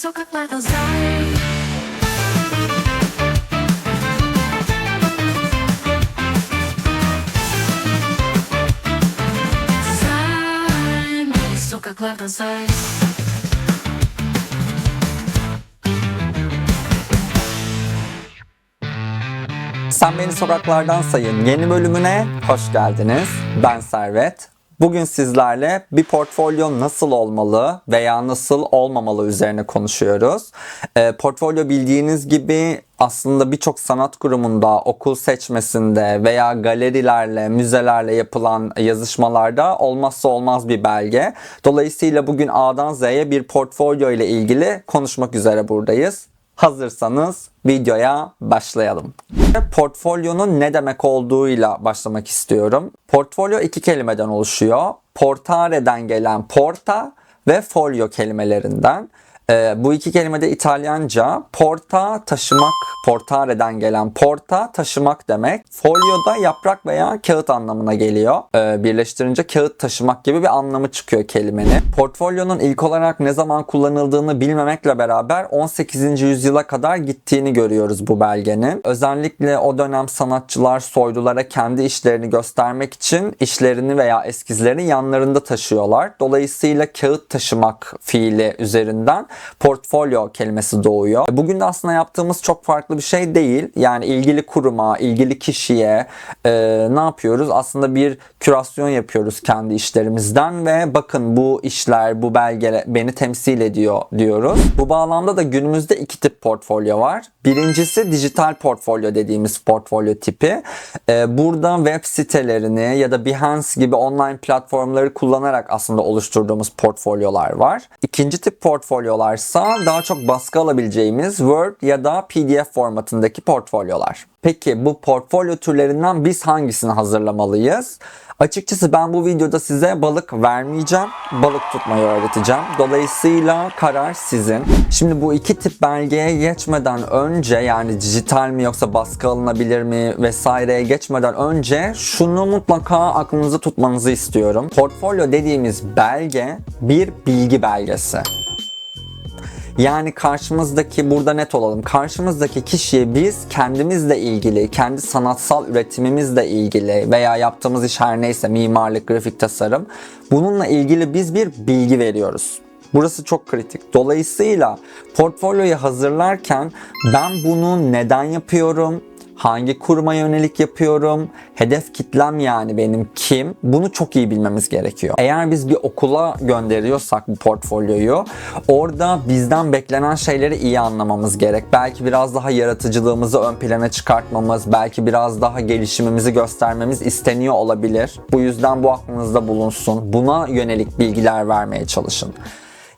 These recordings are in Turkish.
sokaklarda zay Zay Sokaklarda zay Sen Beni Sokaklardan Sayın yeni bölümüne hoş geldiniz. Ben Servet. Bugün sizlerle bir portfolyo nasıl olmalı veya nasıl olmamalı üzerine konuşuyoruz. Ee, portfolyo bildiğiniz gibi aslında birçok sanat kurumunda, okul seçmesinde veya galerilerle, müzelerle yapılan yazışmalarda olmazsa olmaz bir belge. Dolayısıyla bugün A'dan Z'ye bir portfolyo ile ilgili konuşmak üzere buradayız. Hazırsanız videoya başlayalım. Portfolyonun ne demek olduğuyla başlamak istiyorum. Portfolyo iki kelimeden oluşuyor. Portare'den gelen porta ve folio kelimelerinden. Ee, bu iki kelime de İtalyanca. Porta taşımak, portare'den gelen porta taşımak demek. Folio da yaprak veya kağıt anlamına geliyor. Ee, birleştirince kağıt taşımak gibi bir anlamı çıkıyor kelimenin. Portfolyonun ilk olarak ne zaman kullanıldığını bilmemekle beraber 18. yüzyıla kadar gittiğini görüyoruz bu belgenin. Özellikle o dönem sanatçılar soylulara kendi işlerini göstermek için işlerini veya eskizlerini yanlarında taşıyorlar. Dolayısıyla kağıt taşımak fiili üzerinden portfolyo kelimesi doğuyor. Bugün de aslında yaptığımız çok farklı bir şey değil. Yani ilgili kuruma, ilgili kişiye e, ne yapıyoruz? Aslında bir kürasyon yapıyoruz kendi işlerimizden ve bakın bu işler, bu belge beni temsil ediyor diyoruz. Bu bağlamda da günümüzde iki tip portfolyo var. Birincisi dijital portfolyo dediğimiz portfolyo tipi. E, burada web sitelerini ya da Behance gibi online platformları kullanarak aslında oluşturduğumuz portfolyolar var. İkinci tip portfolyolarsa daha çok baskı alabileceğimiz Word ya da PDF formatındaki portfolyolar. Peki bu portfolyo türlerinden biz hangisini hazırlamalıyız? Açıkçası ben bu videoda size balık vermeyeceğim. Balık tutmayı öğreteceğim. Dolayısıyla karar sizin. Şimdi bu iki tip belgeye geçmeden önce yani dijital mi yoksa baskı alınabilir mi vesaireye geçmeden önce şunu mutlaka aklınızda tutmanızı istiyorum. Portfolyo dediğimiz belge bir bilgi belgesi. Yani karşımızdaki burada net olalım. Karşımızdaki kişiye biz kendimizle ilgili, kendi sanatsal üretimimizle ilgili veya yaptığımız iş her neyse mimarlık, grafik tasarım bununla ilgili biz bir bilgi veriyoruz. Burası çok kritik. Dolayısıyla portfolyoyu hazırlarken ben bunu neden yapıyorum? Hangi kuruma yönelik yapıyorum? Hedef kitlem yani benim kim? Bunu çok iyi bilmemiz gerekiyor. Eğer biz bir okula gönderiyorsak bu portfolyoyu orada bizden beklenen şeyleri iyi anlamamız gerek. Belki biraz daha yaratıcılığımızı ön plana çıkartmamız, belki biraz daha gelişimimizi göstermemiz isteniyor olabilir. Bu yüzden bu aklınızda bulunsun. Buna yönelik bilgiler vermeye çalışın.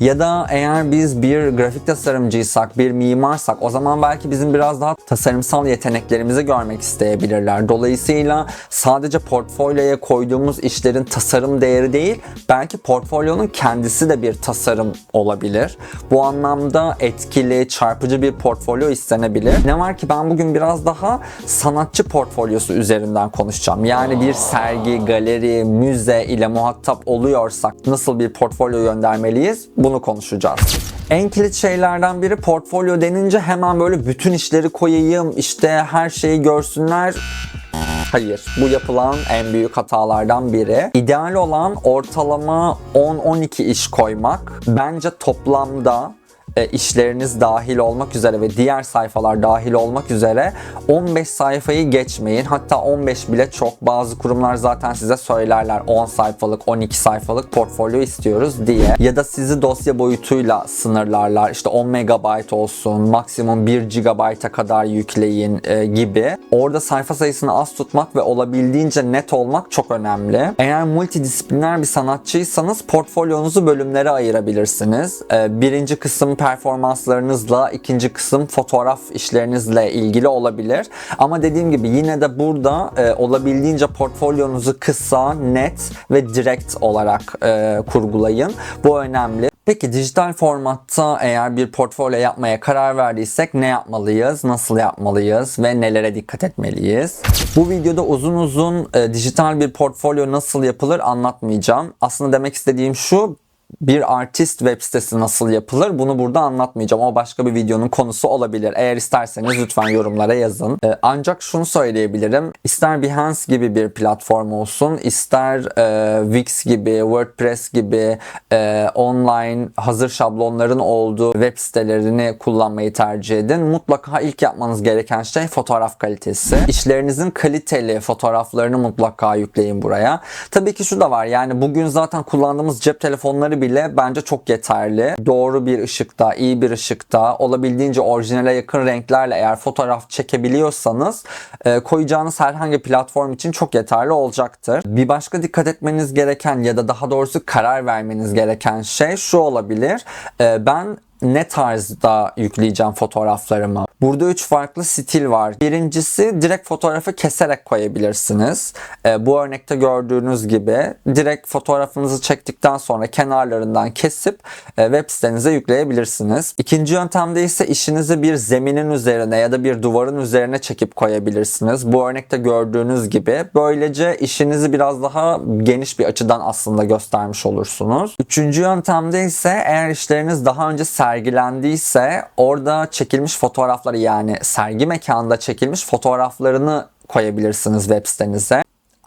Ya da eğer biz bir grafik tasarımcıysak, bir mimarsak o zaman belki bizim biraz daha tasarımsal yeteneklerimizi görmek isteyebilirler. Dolayısıyla sadece portfolyoya koyduğumuz işlerin tasarım değeri değil, belki portfolyonun kendisi de bir tasarım olabilir. Bu anlamda etkili, çarpıcı bir portfolyo istenebilir. Ne var ki ben bugün biraz daha sanatçı portfolyosu üzerinden konuşacağım. Yani bir sergi, galeri, müze ile muhatap oluyorsak nasıl bir portfolyo göndermeliyiz? Bunu konuşacağız. En kilit şeylerden biri portfolyo denince hemen böyle bütün işleri koyayım, işte her şeyi görsünler. Hayır, bu yapılan en büyük hatalardan biri. İdeal olan ortalama 10-12 iş koymak. Bence toplamda e, işleriniz dahil olmak üzere ve diğer sayfalar dahil olmak üzere 15 sayfayı geçmeyin. Hatta 15 bile çok. Bazı kurumlar zaten size söylerler 10 sayfalık, 12 sayfalık portfolyo istiyoruz diye. Ya da sizi dosya boyutuyla sınırlarlar. İşte 10 megabayt olsun, maksimum 1 gigabayta kadar yükleyin e, gibi. Orada sayfa sayısını az tutmak ve olabildiğince net olmak çok önemli. Eğer multidisipliner bir sanatçıysanız portfolyonuzu bölümlere ayırabilirsiniz. E, birinci kısım performanslarınızla, ikinci kısım fotoğraf işlerinizle ilgili olabilir. Ama dediğim gibi yine de burada e, olabildiğince portfolyonuzu kısa, net ve direkt olarak e, kurgulayın. Bu önemli. Peki dijital formatta eğer bir portfolyo yapmaya karar verdiysek ne yapmalıyız, nasıl yapmalıyız ve nelere dikkat etmeliyiz? Bu videoda uzun uzun e, dijital bir portfolyo nasıl yapılır anlatmayacağım. Aslında demek istediğim şu, bir artist web sitesi nasıl yapılır bunu burada anlatmayacağım. O başka bir videonun konusu olabilir. Eğer isterseniz lütfen yorumlara yazın. Ee, ancak şunu söyleyebilirim. İster Behance gibi bir platform olsun, ister e, Wix gibi, WordPress gibi e, online hazır şablonların olduğu web sitelerini kullanmayı tercih edin. Mutlaka ilk yapmanız gereken şey fotoğraf kalitesi. İşlerinizin kaliteli fotoğraflarını mutlaka yükleyin buraya. Tabii ki şu da var yani bugün zaten kullandığımız cep telefonları bile bence çok yeterli. Doğru bir ışıkta, iyi bir ışıkta, olabildiğince orijinale yakın renklerle eğer fotoğraf çekebiliyorsanız e, koyacağınız herhangi platform için çok yeterli olacaktır. Bir başka dikkat etmeniz gereken ya da daha doğrusu karar vermeniz gereken şey şu olabilir. E, ben ne tarzda yükleyeceğim fotoğraflarımı? Burada üç farklı stil var. Birincisi direkt fotoğrafı keserek koyabilirsiniz. Ee, bu örnekte gördüğünüz gibi direkt fotoğrafınızı çektikten sonra kenarlarından kesip e, web sitenize yükleyebilirsiniz. İkinci yöntemde ise işinizi bir zeminin üzerine ya da bir duvarın üzerine çekip koyabilirsiniz. Bu örnekte gördüğünüz gibi. Böylece işinizi biraz daha geniş bir açıdan aslında göstermiş olursunuz. Üçüncü yöntemde ise eğer işleriniz daha önce sergilendiyse orada çekilmiş fotoğrafları yani sergi mekanında çekilmiş fotoğraflarını koyabilirsiniz web sitenize.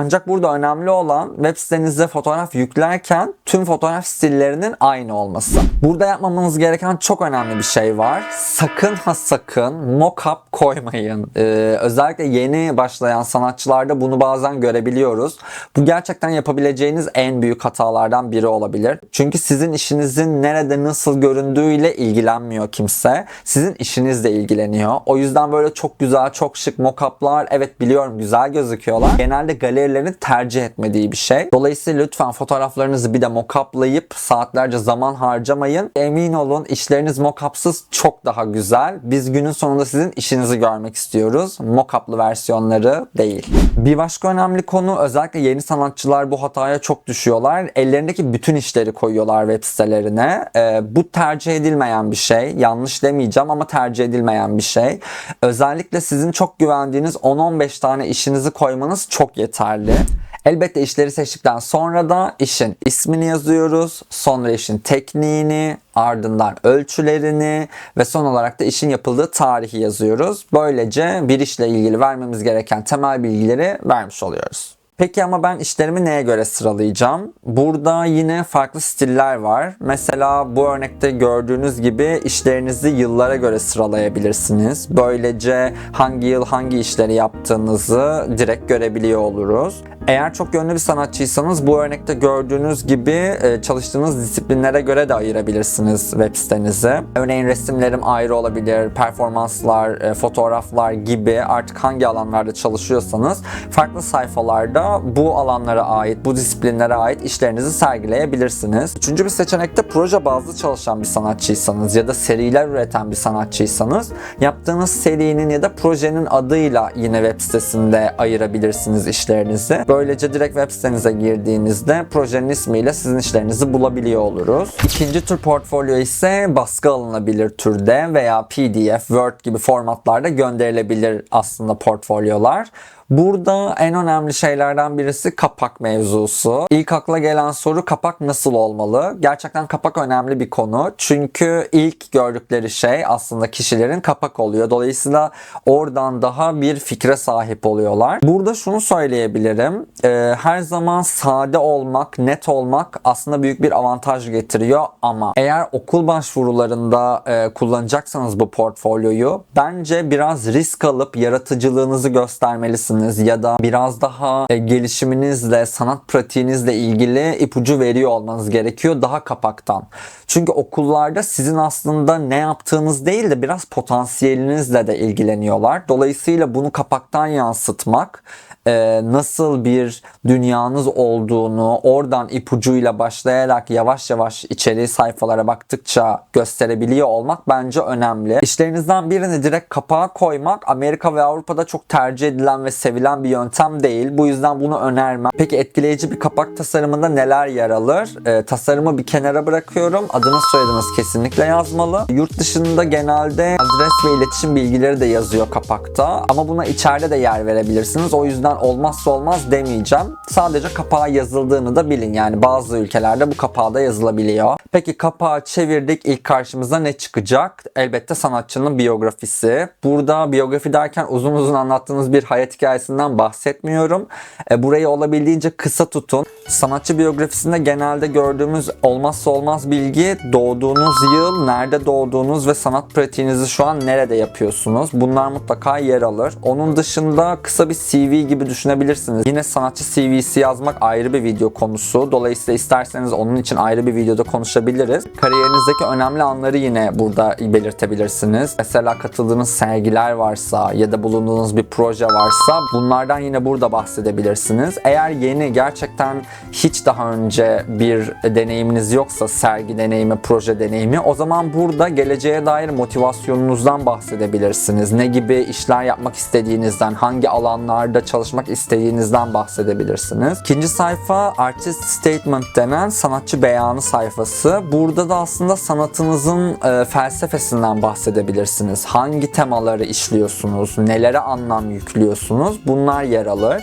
Ancak burada önemli olan web sitenize fotoğraf yüklerken tüm fotoğraf stillerinin aynı olması. Burada yapmamanız gereken çok önemli bir şey var. Sakın ha sakın mockup koymayın. Ee, özellikle yeni başlayan sanatçılarda bunu bazen görebiliyoruz. Bu gerçekten yapabileceğiniz en büyük hatalardan biri olabilir. Çünkü sizin işinizin nerede nasıl göründüğüyle ilgilenmiyor kimse. Sizin işinizle ilgileniyor. O yüzden böyle çok güzel, çok şık mockup'lar evet biliyorum güzel gözüküyorlar. Genelde galerilerin tercih etmediği bir şey. Dolayısıyla lütfen fotoğraflarınızı bir de mockup'layıp saatlerce zaman harcamayın. Emin olun işleriniz mockup'sız çok daha güzel. Biz günün sonunda sizin işinizi görmek istiyoruz. Mockup'lı versiyonları değil. Bir başka önemli konu özellikle yeni sanatçılar bu hataya çok düşüyorlar. Ellerindeki bütün işleri koyuyorlar web sitelerine. Ee, bu tercih edilmeyen bir şey. Yanlış demeyeceğim ama tercih edilmeyen bir şey. Özellikle sizin çok güvendiğiniz 10-15 tane işinizi koymanız çok yeterli. Elbette işleri seçtikten sonra da işin ismini yazıyoruz. Sonra işin tekniğini, ardından ölçülerini ve son olarak da işin yapıldığı tarihi yazıyoruz. Böylece bir işle ilgili vermemiz gereken temel bilgileri vermiş oluyoruz. Peki ama ben işlerimi neye göre sıralayacağım? Burada yine farklı stiller var. Mesela bu örnekte gördüğünüz gibi işlerinizi yıllara göre sıralayabilirsiniz. Böylece hangi yıl hangi işleri yaptığınızı direkt görebiliyor oluruz. Eğer çok yönlü bir sanatçıysanız bu örnekte gördüğünüz gibi e, çalıştığınız disiplinlere göre de ayırabilirsiniz web sitenizi. Örneğin resimlerim ayrı olabilir, performanslar, e, fotoğraflar gibi artık hangi alanlarda çalışıyorsanız farklı sayfalarda bu alanlara ait, bu disiplinlere ait işlerinizi sergileyebilirsiniz. Üçüncü bir seçenekte proje bazlı çalışan bir sanatçıysanız ya da seriler üreten bir sanatçıysanız yaptığınız serinin ya da projenin adıyla yine web sitesinde ayırabilirsiniz işlerinizi. Böylece direkt web sitenize girdiğinizde projenin ismiyle sizin işlerinizi bulabiliyor oluruz. İkinci tür portfolyo ise baskı alınabilir türde veya PDF, Word gibi formatlarda gönderilebilir aslında portfolyolar. Burada en önemli şeylerden birisi kapak mevzusu. İlk akla gelen soru kapak nasıl olmalı? Gerçekten kapak önemli bir konu. Çünkü ilk gördükleri şey aslında kişilerin kapak oluyor. Dolayısıyla oradan daha bir fikre sahip oluyorlar. Burada şunu söyleyebilirim. Ee, her zaman sade olmak, net olmak aslında büyük bir avantaj getiriyor ama eğer okul başvurularında e, kullanacaksanız bu portfolyoyu bence biraz risk alıp yaratıcılığınızı göstermelisiniz ya da biraz daha e, gelişiminizle, sanat pratiğinizle ilgili ipucu veriyor olmanız gerekiyor daha kapaktan. Çünkü okullarda sizin aslında ne yaptığınız değil de biraz potansiyelinizle de ilgileniyorlar. Dolayısıyla bunu kapaktan yansıtmak e, nasıl bir dünyanız olduğunu oradan ipucuyla başlayarak yavaş yavaş içeri sayfalara baktıkça gösterebiliyor olmak bence önemli. İşlerinizden birini direkt kapağa koymak Amerika ve Avrupa'da çok tercih edilen ve sevilen sevilen bir yöntem değil. Bu yüzden bunu önermem. Peki etkileyici bir kapak tasarımında neler yer alır? Ee, tasarımı bir kenara bırakıyorum. Adınız soyadınız kesinlikle yazmalı. Yurt dışında genelde adres ve iletişim bilgileri de yazıyor kapakta. Ama buna içeride de yer verebilirsiniz. O yüzden olmazsa olmaz demeyeceğim. Sadece kapağa yazıldığını da bilin. Yani bazı ülkelerde bu kapağa da yazılabiliyor. Peki kapağı çevirdik. İlk karşımıza ne çıkacak? Elbette sanatçının biyografisi. Burada biyografi derken uzun uzun anlattığınız bir hayat hikayesinden bahsetmiyorum. E, burayı olabildiğince kısa tutun. Sanatçı biyografisinde genelde gördüğümüz olmazsa olmaz bilgi doğduğunuz yıl, nerede doğduğunuz ve sanat pratiğinizi şu an nerede yapıyorsunuz. Bunlar mutlaka yer alır. Onun dışında kısa bir CV gibi düşünebilirsiniz. Yine sanatçı CV'si yazmak ayrı bir video konusu. Dolayısıyla isterseniz onun için ayrı bir videoda konuşabiliriz. Kariyerinizdeki önemli anları yine burada belirtebilirsiniz. Mesela katıldığınız sergiler varsa ya da bulunduğunuz bir proje varsa bunlardan yine burada bahsedebilirsiniz. Eğer yeni gerçekten hiç daha önce bir deneyiminiz yoksa sergi deneyimi, proje deneyimi o zaman burada geleceğe dair motivasyonunuzdan bahsedebilirsiniz. Ne gibi işler yapmak istediğinizden, hangi alanlarda çalışmak istediğinizden bahsedebilirsiniz. İkinci sayfa Artist Statement denen sanatçı beyanı sayfası. Burada da aslında sanatınızın e, felsefesinden bahsedebilirsiniz. Hangi temaları işliyorsunuz, nelere anlam yüklüyorsunuz bunlar yer alır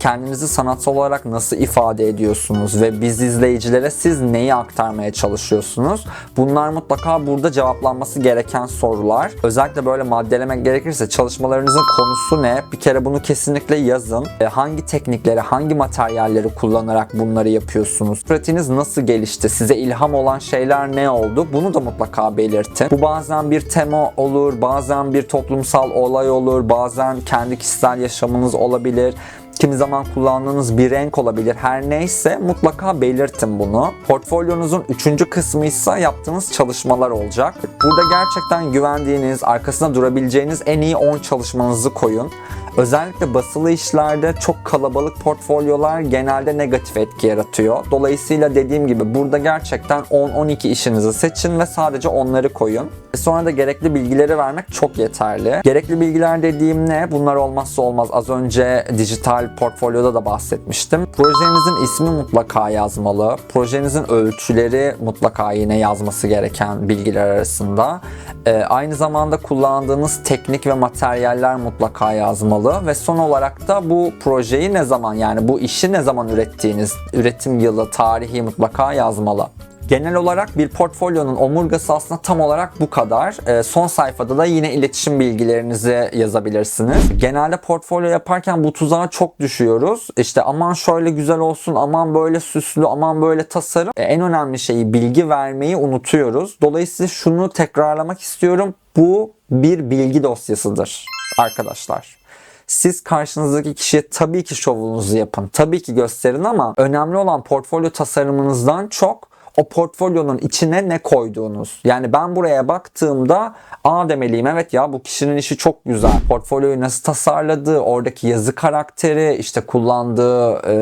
kendinizi sanatsal olarak nasıl ifade ediyorsunuz ve biz izleyicilere siz neyi aktarmaya çalışıyorsunuz? Bunlar mutlaka burada cevaplanması gereken sorular. Özellikle böyle maddelemek gerekirse çalışmalarınızın konusu ne? Bir kere bunu kesinlikle yazın. E, hangi teknikleri, hangi materyalleri kullanarak bunları yapıyorsunuz? Pratiğiniz nasıl gelişti? Size ilham olan şeyler ne oldu? Bunu da mutlaka belirtin. Bu bazen bir tema olur, bazen bir toplumsal olay olur, bazen kendi kişisel yaşamınız olabilir. Kimi zaman kullandığınız bir renk olabilir. Her neyse mutlaka belirtin bunu. Portfolyonuzun üçüncü kısmı ise yaptığınız çalışmalar olacak. Burada gerçekten güvendiğiniz, arkasında durabileceğiniz en iyi 10 çalışmanızı koyun. Özellikle basılı işlerde çok kalabalık portfolyolar genelde negatif etki yaratıyor. Dolayısıyla dediğim gibi burada gerçekten 10-12 işinizi seçin ve sadece onları koyun. Sonra da gerekli bilgileri vermek çok yeterli. Gerekli bilgiler dediğim ne? Bunlar olmazsa olmaz. Az önce dijital portfolyoda da bahsetmiştim. Projenizin ismi mutlaka yazmalı. Projenizin ölçüleri mutlaka yine yazması gereken bilgiler arasında. Ee, aynı zamanda kullandığınız teknik ve materyaller mutlaka yazmalı ve son olarak da bu projeyi ne zaman yani bu işi ne zaman ürettiğiniz, üretim yılı, tarihi mutlaka yazmalı. Genel olarak bir portfolyonun omurgası aslında tam olarak bu kadar. Ee, son sayfada da yine iletişim bilgilerinizi yazabilirsiniz. Genelde portfolyo yaparken bu tuzağa çok düşüyoruz. İşte aman şöyle güzel olsun, aman böyle süslü, aman böyle tasarım. Ee, en önemli şeyi bilgi vermeyi unutuyoruz. Dolayısıyla şunu tekrarlamak istiyorum. Bu bir bilgi dosyasıdır arkadaşlar. Siz karşınızdaki kişiye tabii ki şovunuzu yapın, tabii ki gösterin ama önemli olan portfolyo tasarımınızdan çok o portfolyonun içine ne koyduğunuz. Yani ben buraya baktığımda aa demeliyim evet ya bu kişinin işi çok güzel. Portfolyoyu nasıl tasarladığı, oradaki yazı karakteri, işte kullandığı e,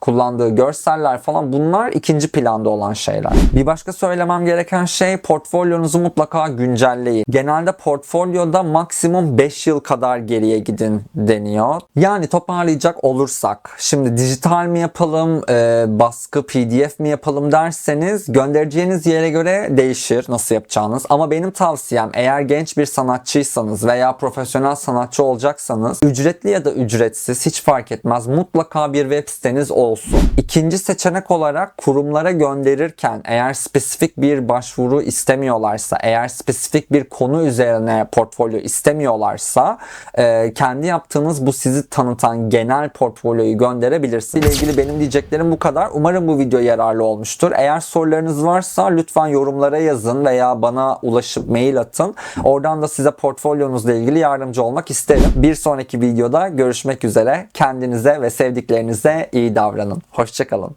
kullandığı görseller falan bunlar ikinci planda olan şeyler. Bir başka söylemem gereken şey portfolyonuzu mutlaka güncelleyin. Genelde portfolyoda maksimum 5 yıl kadar geriye gidin deniyor. Yani toparlayacak olursak şimdi dijital mi yapalım, e, baskı PDF mi yapalım derseniz göndereceğiniz yere göre değişir nasıl yapacağınız. Ama benim tavsiyem eğer genç bir sanatçıysanız veya profesyonel sanatçı olacaksanız ücretli ya da ücretsiz hiç fark etmez mutlaka bir web siteniz olsun. İkinci seçenek olarak kurumlara gönderirken eğer spesifik bir başvuru istemiyorlarsa, eğer spesifik bir konu üzerine portfolyo istemiyorlarsa e, kendi yaptığınız bu sizi tanıtan genel portfolyoyu gönderebilirsiniz. İle ilgili benim diyeceklerim bu kadar. Umarım bu video yararlı olmuştur. Eğer sorularınız varsa lütfen yorumlara yazın veya bana ulaşıp mail atın. Oradan da size portfolyonuzla ilgili yardımcı olmak isterim. Bir sonraki videoda görüşmek üzere. Kendinize ve sevdiklerinize iyi davranın. Hoşçakalın.